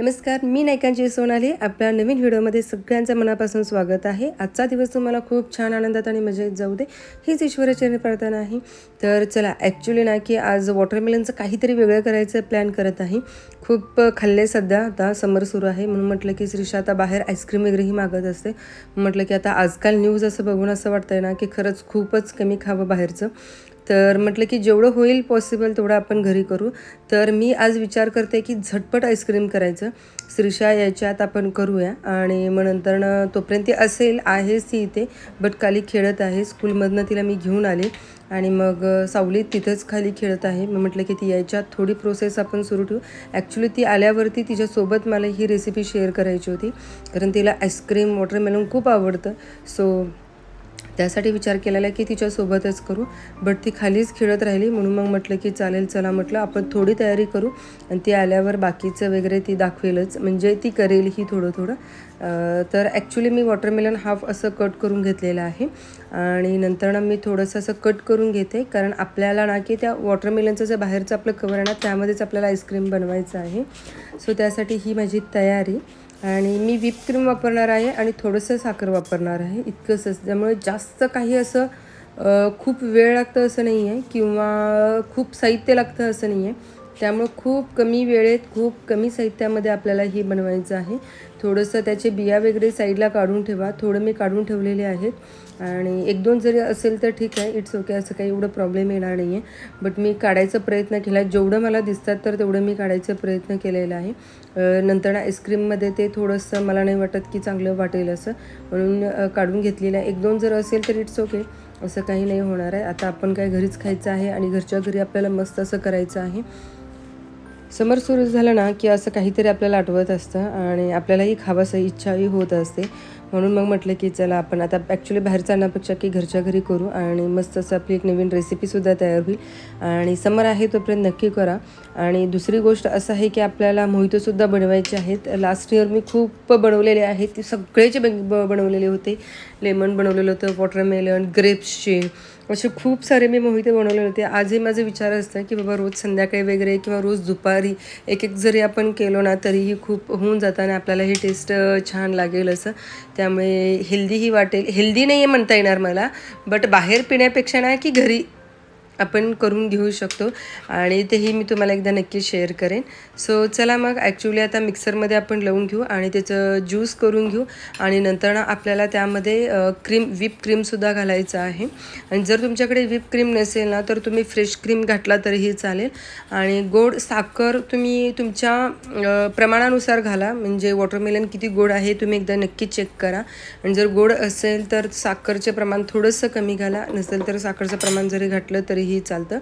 नमस्कार मी नायकांची सोनाली. आपल्या नवीन व्हिडिओमध्ये सगळ्यांचं मनापासून स्वागत आहे. आजचा दिवस तुम्हाला खूप छान आनंदात आणि मजेत जाऊ दे. हीच ईश्वराचरणी प्रार्थना आहे. तर चला ॲक्च्युली ना की आज वॉटरमेलनचं काहीतरी वेगळं करायचं प्लॅन करत आहे. खूप खाल्ले सध्या आता समर सुरू आहे. म्हणून म्हटलं की श्रीषा आता बाहेर आईस्क्रीम वगैरेही मागत असते. म्हटलं की आता आजकाल न्यूज असं बघून असं वाटतंय ना की खरंच खूपच कमी खावं बाहेरचं. तर म्हटलं की जेवढं होईल पॉसिबल तेवढं आपण घरी करू. तर मी आज विचार करते की झटपट आईस्क्रीम करायचं. श्रीषा याच्यात आपण करूया. आणि मग नंतरनं तोपर्यंत ती असेल आहेच ती इथे. बट खाली खेळत आहे. स्कूलमधनं तिला मी घेऊन आले. आणि मग सावलीत तिथंच खाली खेळत आहे. मी म्हटलं की ती यायच्यात थोडी प्रोसेस आपण सुरू ठेवू. ॲक्च्युली ती आल्यावरती तिच्यासोबत मला ही रेसिपी शेअर करायची होती. कारण तिला आईस्क्रीम वॉटरमेलन खूप आवडतं. सो त्यासाठी विचार केलेला की तिच्यासोबतच करू. बट ती खालीच खेळत राहिली म्हणून मग म्हटलं की चालेल चला म्हटलं आपण थोडी तयारी करू. आणि ती आल्यावर बाकीचं वगैरे ती दाखवेलच. म्हणजे ती करेल ही थोडं थोडं तर ॲक्च्युली मी वॉटरमेलन हाफ असं कट करून घेतलेलं आहे. आणि नंतर ना मी थोडंसं असं कट करून घेते. कारण आपल्याला ना की त्या वॉटरमेलनचं जे बाहेरचं आपलं कवर आहे ना त्यामध्येच आपल्याला आईस्क्रीम बनवायचं आहे. सो त्यासाठी ही माझी तयारी. आणि मी व्हिप क्रीम वापरणार आहे आणि थोडंसं साखर वापरणार आहे. इतकंच त्यामुळे जास्त काही असं खूप वेळ लागतं असं नाही आहे किंवा खूप साहित्य लागतं असं नाही आहे त्यामुळं खूप कमी वेळेत खूप कमी साहित्यामध्ये आपल्याला हे बनवायचं आहे. थोडंसं त्याचे बिया वगैरे साईडला काढून ठेवा. थोडं मी काढून ठेवलेले आहेत. आणि एक दोन जरी असेल तर ठीक आहे. इट्स ओके असं काही एवढं प्रॉब्लेम येणार नाही आहे बट मी काढायचा प्रयत्न केला. जेवढं मला दिसतात तर तेवढं मी काढायचा प्रयत्न केलेला आहे. नंतर आईस्क्रीममध्ये ते थोडंसं मला नाही वाटत की चांगलं वाटेल असं. म्हणून काढून घेतलेलं. आहे एक दोन जर असेल तर इट्स ओके असं काही नाही होणार आहे. आता आपण काय घरीच खायचं आहे आणि घरच्या घरी आपल्याला मस्त असं करायचं आहे. समर सुरू झालं ना की असं काहीतरी आपल्याला आठवत असतं आणि आपल्यालाही खावंसं इच्छाही होत असते. म्हणून मग म्हटलं की चला आपण आता ॲक्च्युली बाहेर आणण्यापेक्षा की घरच्या घरी करू आणि मस्त असं आपली एक नवीन रेसिपीसुद्धा तयार होईल. आणि समर आहे तोपर्यंत नक्की करा. आणि दुसरी गोष्ट असं आहे की आपल्याला मोहितोसुद्धा बनवायचे आहेत. लास्ट इयर मी खूप बनवलेले आहेत. ते सगळेचे ब- बनवलेले होते. लेमन बनवलेलं होतं वॉटरमेलन ग्रेप्सचे असे खूप सारे मी मोहिते बनवले होते. आजही माझा विचार असतं की बाबा रोज संध्याकाळी वगैरे किंवा रोज दुपारी एक एक जरी आपण केलो ना तरीही खूप होऊन जातं आणि आपल्याला हे टेस्ट छान लागेल असं. त्यामुळे हेल्दीही वाटेल. हेल्दी नाही आहे म्हणता येणार मला बट बाहेर पिण्यापेक्षा ना की घरी आपण करून घेऊ शकतो. आणि तेही मी तुम्हाला एकदा नक्की शेअर करेन. सो चला मग ॲक्च्युली आता मिक्सरमध्ये आपण लावून घेऊ आणि त्याचं ज्यूस करून घेऊ. आणि नंतर ना आपल्याला त्यामध्ये क्रीम व्हिप क्रीमसुद्धा घालायचं आहे. आणि जर तुमच्याकडे व्हिप क्रीम नसेल ना तर तुम्ही फ्रेश क्रीम घातला तरीही चालेल. आणि गोड साखर तुम्ही तुमच्या प्रमाणानुसार घाला. म्हणजे वॉटरमेलन किती गोड आहे तुम्ही एकदा नक्की चेक करा. आणि जर गोड असेल तर साखरचे प्रमाण थोडंसं कमी घाला. नसेल तर साखरचं प्रमाण जरी घातलं तरीही. चालतं.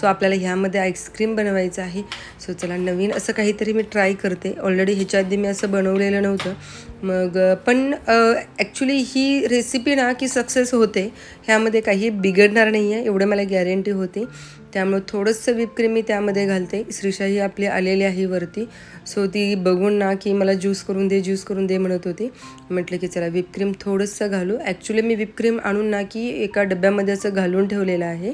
सो आपल्याला ह्यामध्ये आईस्क्रीम बनवायचं आहे. सो चला नवीन असं काहीतरी मी ट्राय करते. ऑलरेडी ह्याच्या आधी मी असं बनवलेलं नव्हतं. मग पण ॲक्च्युली ही रेसिपी ना की सक्सेस होते ह्यामध्ये काही बिघडणार नाही आहे एवढं मला गॅरंटी होती. त्यामुळं थोडंसं विपक्रीम मी त्यामध्ये घालते. श्रीशाही आपली आलेली आहे वरती. सो ती बघून ना की मला ज्यूस करून दे ज्यूस करून दे म्हणत होती. म्हटलं की चला विपक्रीम थोडंसं घालू. ॲक्च्युली मी विपक्रीम आणून ना की एका डब्यामध्ये असं घालून ठेवलेलं आहे.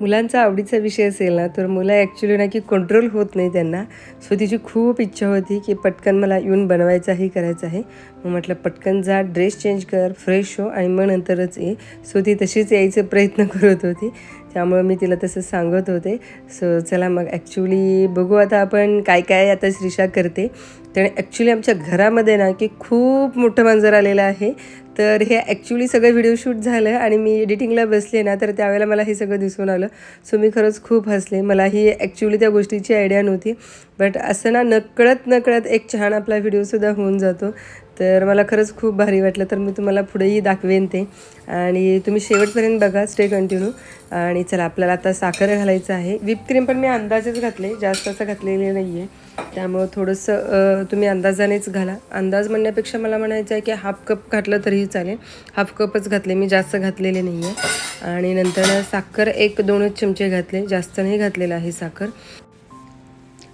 मुलांचा आवडीचा विषय असेल ना तर मुलं ॲक्च्युली ना की कंट्रोल होत नाही त्यांना. सो तिची खूप इच्छा होती की पटकन मला येऊन बनवायचाही करायचं आहे. मग म्हटलं पटकन जा ड्रेस चेंज कर फ्रेश हो आणि मग नंतरच ये. सो ती तशीच यायचं प्रयत्न करत होती. त्यामुळे मी तिला तसं सांगत होते. सो चला मग ॲक्च्युली बघू आता आपण काय काय आता श्रीषा करते. त्याने ॲक्च्युली आमच्या घरामध्ये ना की खूप मोठं मांजर आलेलं आहे. तर हे ॲक्च्युली सगळं व्हिडिओ शूट झालं आणि मी एडिटिंगला बसले ना तर त्यावेळेला मला हे सगळं दिसून आलं. सो मी खरंच खूप हसले. मला ही ॲक्च्युली त्या गोष्टीची आयडिया नव्हती. बट असं ना नकळत नकळत एक छान आपला व्हिडिओसुद्धा होऊन जातो. तर मला खरंच खूप भारी वाटलं. तर मी तुम्हाला पुढेही दाखवेन ते. आणि तुम्ही शेवटपर्यंत बघा स्टे कंटिन्यू आणि चला आपल्याला आता साखर घालायचं आहे. व्हिप क्रीम पण मी अंदाजेच घातले जास्त असं घातलेले नाही आहे त्यामुळं थोडंसं तुम्ही अंदाजानेच घाला. अंदाज म्हणण्यापेक्षा मला म्हणायचं आहे की हाफ कप घातलं तरीही चालेल. हाफ कपच घातले मी जास्त घातलेले नाही आहे आणि नंतर साखर एक दोनच चमचे घातले. जास्त नाही घातलेलं आहे साखर.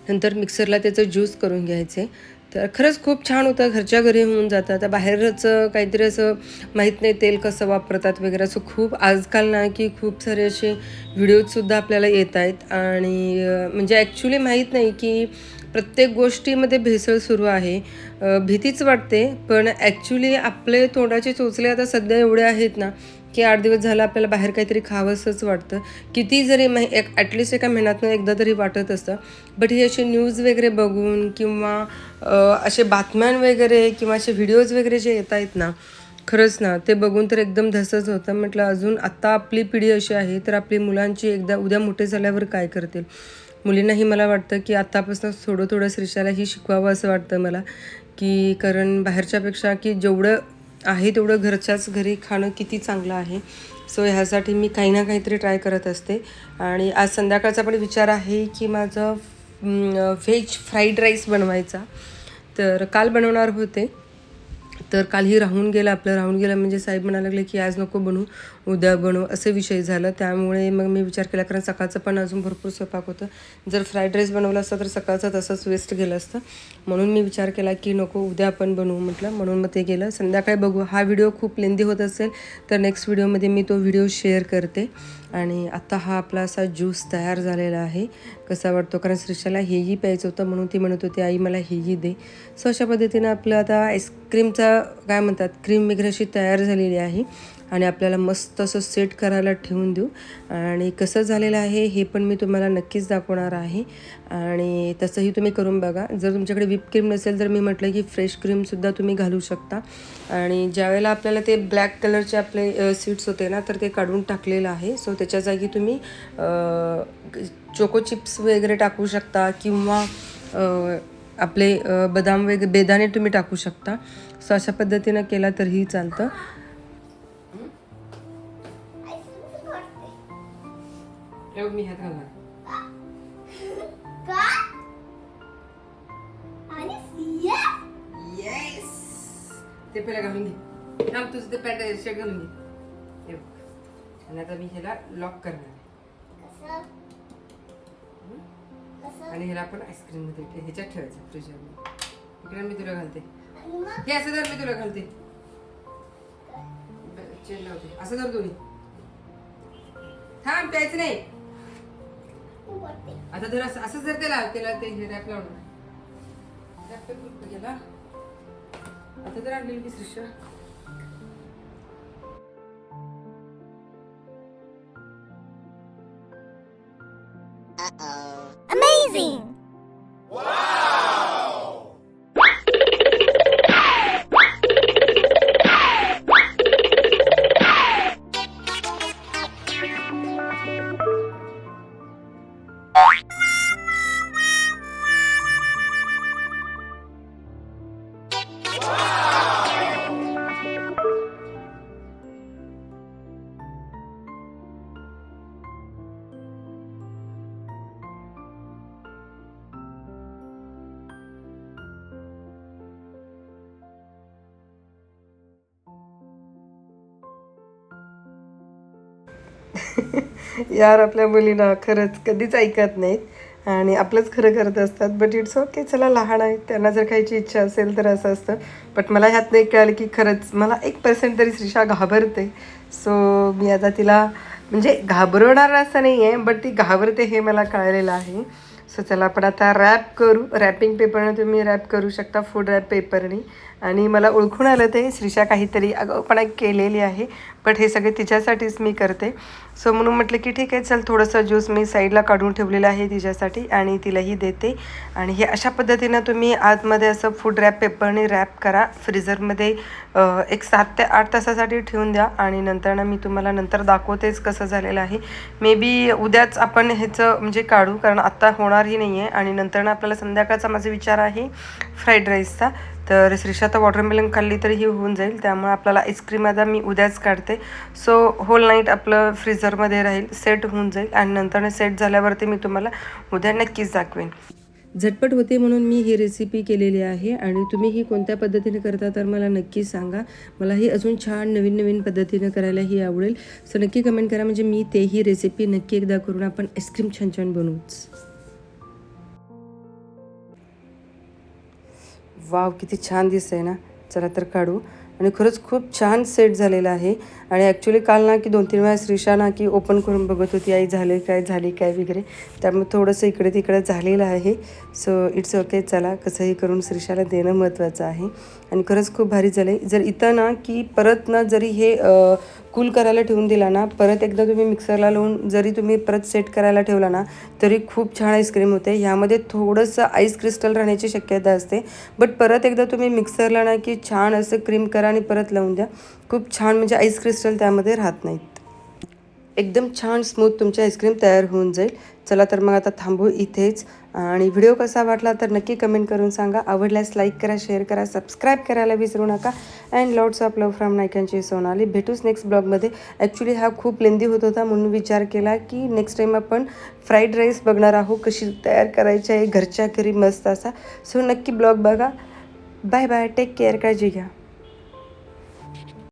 नंतर मिक्सरला त्याचं ज्यूस करून घ्यायचे. तर खरंच खूप छान होतं. घरच्या घरी होऊन जातं. आता बाहेरच काहीतरी असं माहीत नाही तेल कसं वापरतात वगैरे. असं खूप आजकाल ना की खूप सारे असे व्हिडिओजसुद्धा आपल्याला येत आहेत. आणि म्हणजे ॲक्च्युली माहीत नाही की प्रत्येक गोष्टीमध्ये भेसळ सुरू आहे. भीतीच वाटते. पण ॲक्च्युली आपले तोंडाचे चोचले आता सध्या एवढे आहेत ना की आठ दिवस झालं आपल्याला बाहेर काहीतरी खावंसंच वाटतं. किती जरी मै एक ॲटलिस्ट एका महिन्यातनं एकदा तरी वाटत असतं. बट ही अशी न्यूज वगैरे बघून किंवा असे बातम्यां वगैरे किंवा असे व्हिडिओज वगैरे जे येत आहेत ना खरंच ना ते बघून तर एकदम धसच होतं. म्हटलं अजून आत्ता आपली पिढी अशी आहे तर आपली मुलांची एकदा उद्या मोठे झाल्यावर काय करतील? मुलींनाही मला वाटतं की आत्तापासून थोडं थोडं श्रीशालाही शिकवावं असं वाटतं मला. की कारण बाहेरच्यापेक्षा की जेवढं आहे तेवढं घरच्याच घरी खाणं किती चांगलं आहे. सो ह्यासाठी मी काही ना काहीतरी ट्राय करत असते. आणि आज संध्याकाळचा पण विचार आहे की माझं व्हेज फ्राईड राईस बनवायचा. तर काल बनवणार होते. तर कालही राहून गेलं आपलं राहून गेलं. म्हणजे साहेब म्हणायला लागले की आज नको बनवू. उद्या बनवू असे विषय झालं. त्यामुळे मग मी विचार केला कारण सकाळचं पण अजून भरपूर स्वयंपाक होतं. जर फ्राईड राईस बनवलं असतं तर सकाळचं तसंच वेस्ट गेलं असतं. म्हणून मी विचार केला की नको उद्या आपण बनवू म्हटलं. म्हणून मग ते गेलं. संध्याकाळी बघू. हा व्हिडिओ खूप लेंदी होत असेल तर नेक्स्ट व्हिडिओमध्ये मी तो व्हिडिओ शेअर करते. आणि आता हा आपला असा ज्यूस तयार झालेला आहे. कसा वाटतो? कारण श्रीषाला हेही प्यायचं होतं म्हणून ती म्हणत होती आई मला हेही दे. सो अशा पद्धतीनं आपलं आता आईस्क्रीमचा काय म्हणतात? क्रीम वगैरे अशी तयार झालेली आहे. आणि आपल्याला मस्त असं सेट करायला ठेवून देऊ. आणि कसं झालेलं आहे हे पण मी तुम्हाला नक्कीच दाखवणार आहे. आणि तसंही तुम्ही करून बघा. जर तुमच्याकडे व्हिप क्रीम नसेल तर मी म्हटलं की फ्रेश क्रीमसुद्धा तुम्ही घालू शकता. आणि ज्यावेळेला आपल्याला ते ब्लॅक कलरचे आपले सीड्स होते ना तर ते काढून टाकलेलं आहे. सो त्याच्या जागी तुम्ही चोको चिप्स वगैरे टाकू शकता किंवा आपले बदाम वगैरे बेदाणे तुम्ही टाकू शकता. सो अशा पद्धतीनं केला तरीही चालतं. मी हात घालणार. का? आणि सिया? येस ते पहिला घालून घे. थांब तुझं ते पॅन्ट शर्ट घालून घे. हे बघ. आणि आता मी ह्याला लॉक करणार आहे. कसं? कसं? आणि ह्याला आपण आईस्क्रीममध्ये ठे- ह्याच्यात ठेवायचं फ्रीजमध्ये इकडे मी तुला घालते. आणि मग? हे असं धर मी तुला घालते. ब- चेन लावते असं धर दोन्ही. थांब प्यायचं नाही. आता जर असं असं जर त्याला त्याला ते हे रॅप लावणार रॅप तर कुठं गेला आता जर आणलेली की सृष्ट Amazing! यार आपल्या मुलींना खरंच कधीच ऐकत नाहीत. आणि आपलंच खरं करत असतात. बट इट्स ओके चला लहान आहेत त्यांना जर खायची इच्छा असेल तर असं असतं. बट मला ह्यातनं एक कळालं की खरंच मला एक पर्सेंट तरी श्रीषा घाबरते. सो मी आता तिला म्हणजे घाबरवणार असं नाही आहे बट ती घाबरते हे मला कळलेलं आहे. सो चला आपण आता रॅप करू. रॅपिंग पेपरने तुम्ही रॅप करू शकता फूड रॅप पेपरनी आणि मला ओळखून आलं ते श्रीषा काहीतरी आगाऊपणा केलेली आहे. बट हे सगळे तिच्यासाठीच मी करते. सो म्हणून म्हटलं की ठीक आहे चल थोडंसं ज्यूस मी साईडला काढून ठेवलेलं आहे तिच्यासाठी आणि तिलाही देते. आणि हे अशा पद्धतीनं तुम्ही आतमध्ये असं फूड रॅप पेपरने रॅप करा. फ्रीझरमध्ये एक सात ते आठ तासासाठी ठेवून द्या आणि नंतर ना मी तुम्हाला नंतर दाखवतेच कसं झालेलं आहे. मे बी उद्याच आपण ह्याचं म्हणजे काढू कारण आत्ता होणारही नाही आहे आणि नंतर ना आपल्याला संध्याकाळचा माझा विचार आहे फ्राईड राईसचा तर श्रीशा तर वॉटरमेलन खाल्ली तरी ही होऊन जाईल. त्यामुळे आपल्याला आईस्क्रीम आता मी उद्याच काढते. सो होल नाईट आपलं फ्रीझरमध्ये राहील सेट होऊन जाईल. आणि नंतर सेट झाल्यावरती मी तुम्हाला उद्या नक्कीच दाखवेन. झटपट होते म्हणून मी ही रेसिपी केलेली आहे. आणि तुम्ही ही कोणत्या पद्धतीने करता तर मला नक्की सांगा. मला ही अजून छान नवीन नवीन पद्धतीनं करायला ही आवडेल. सो नक्की कमेंट करा. म्हणजे मी तेही रेसिपी नक्की एकदा करून आपण आईस्क्रीम छान छान बनवूच. वाव किती छान दिसतंय ना? चला तर काढू. आणि खरंच खूप छान सेट झालेला आहे. आणि ॲक्च्युली काल ना की दोन तीन वेळा श्रीशा ना की ओपन करून बघत होती आई झाले काय झाली काय वगैरे? त्यामुळे थोडंसं इकडे तिकडे झालेलं आहे. सो इट्स ओके चला कसंही करून श्रीशाला देणं महत्त्वाचं आहे. आणि खरंच खूप भारी झालं आहे जर इथं ना की परत ना जरी हे कूल करायला ठेवून दिला ना परत एकदा तुम्ही मिक्सरला लावून जरी तुम्ही परत सेट करायला ठेवला ना तरी खूप छान आईस्क्रीम होते. ह्यामध्ये थोडंसं आईस क्रिस्टल राहण्याची शक्यता असते. बट परत एकदा तुम्ही मिक्सरला ना की छान असं क्रीम करा आणि परत लावून द्या. खूप छान म्हणजे आईस क्रिस्टल त्यामध्ये राहत नाहीत. एकदम छान स्मूथ तुमची आईस्क्रीम तयार होऊन जाईल. चला तर मग आता थांबू इथेच. आणि व्हिडिओ कसा वाटला तर नक्की कमेंट करून सांगा. आवडल्यास लाईक करा शेअर करा सबस्क्राईब करायला विसरू नका. And lots of love from नायकांची Sonali. भेटूच नेक्स्ट ब्लॉगमध्ये ॲक्च्युली हा खूप लेंदी होत होता म्हणून विचार केला की नेक्स्ट टाईम आपण फ्राईड राईस बघणार आहोत कशी तयार करायची आहे घरच्या घरी मस्त असा. सो नक्की ब्लॉग बघा. बाय बाय टेक केअर काळजी घ्या.